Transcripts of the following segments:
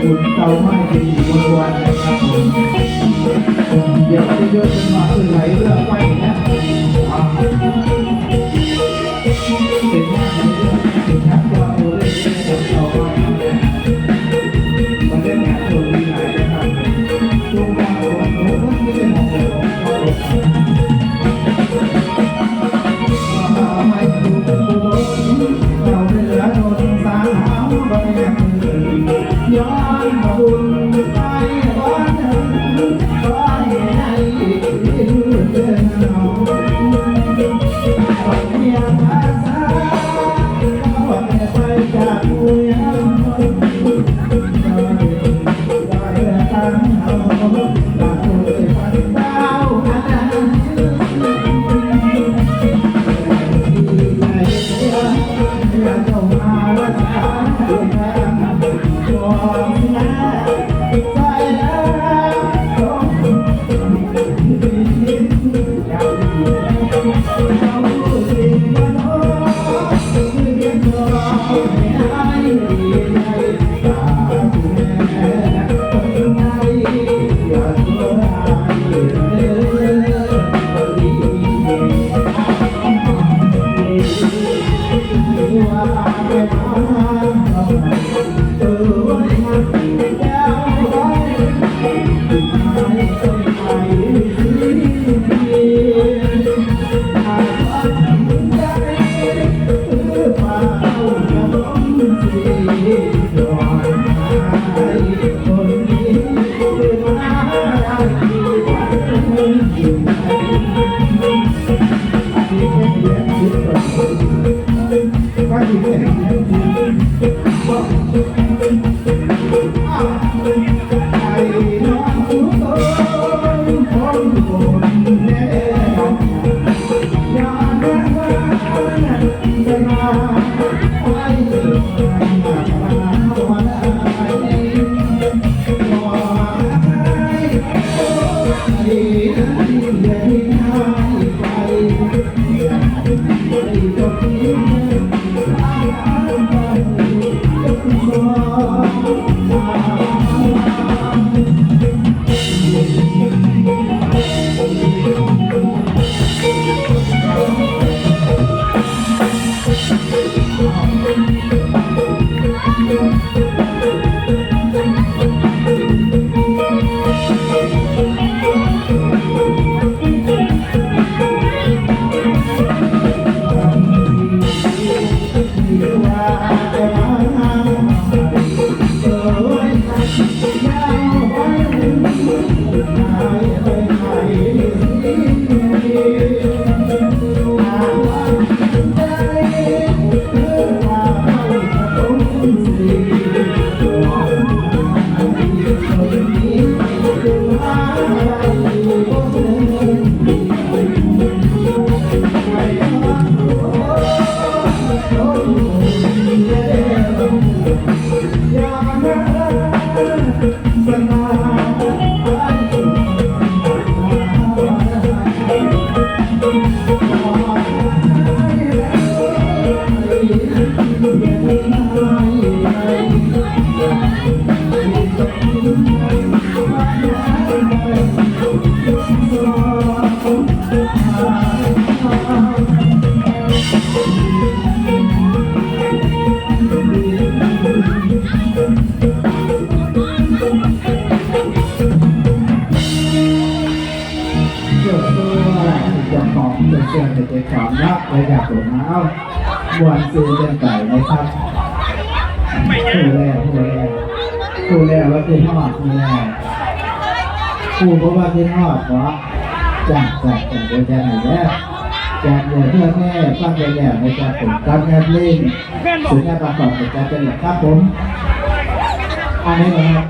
คุณเตาไม้ดีวันวันนะครับผมเดี๋ยวจะเยอะจนมาเออไหลเรื่องไปนะเป็นงานเรื่องเป็น Thank you. Thank you. you don't believe me. เจ้าของเจ้าเชื่อในใจความรักและอยากหลงเอาบวนซื้อเดินไก่นะครับผู้แรกผู้แรกผู้แรกว่าคือทอดผู้แรกผู้เพราะว่าคือทอดเพราะจากจากจากเดียจะไหนแล้วจากเดียเพื่อแม่ฟังใจแหลมในจากผมการแคปลิงสุดยอดประกอบกับการเป็นหลักครับผมอันนี้นะครับ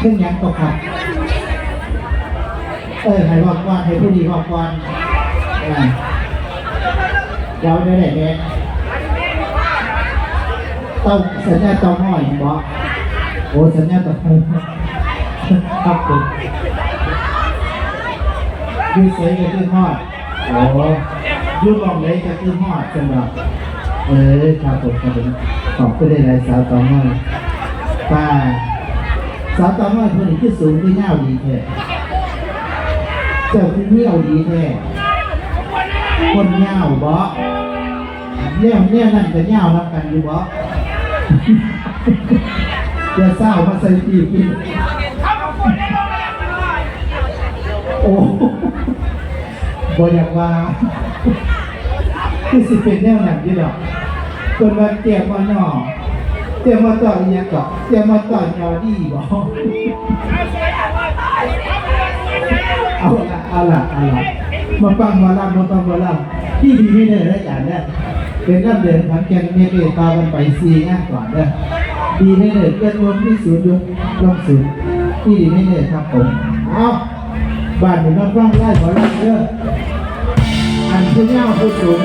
ขึ้นยังตกครับ เออให้บอกว่าให้ผู้ดีบอกก่อนอ่าเราได้ไหนเนี่ยต้องสัญญาต้องห้อยบอกโอ้สัญญาต้องห้อยครับผมยูเซก็คือหอดโอ้ยูบอกเลยก็คือหอดสำหรับเออครับผมครับผมขอบคุณได้หลายสาวต่อมาป้าสาวต่อมาคนนี้คือสูงที่เงาดีแท้ เจ้าคือเงี้ยวดีแท้คนเงาบ่เนี่ยเนี่ยนั่นจะเงานับกันอยู่บ่อย่าเศร้ามาใส่ปีกอีกโอ้บ่อยากว่าคือสิเป็นแนวหนังที่ดอกคนมาเตียมมาหนอเตียมมาต่ออีหยังก็เตียมมาต่อยยอดีบ่เอ ละอาละเอามาฟังมาลำมาฟังมาลำที่ดีไม่ได้แล้วอย่างเนี้ยเป็นน้ำเดือนขันแกงเมเปตากันไปซีง่านก่อนเด้อดีไม่ได้เกินรวมที่ศูนย์ยกลงศูนย์ที่ดีไม่ได้ครับผมเอาบ้านหนึ่งมาฟังไล่ขอรับเด้ออันผู้เงาผู้สูง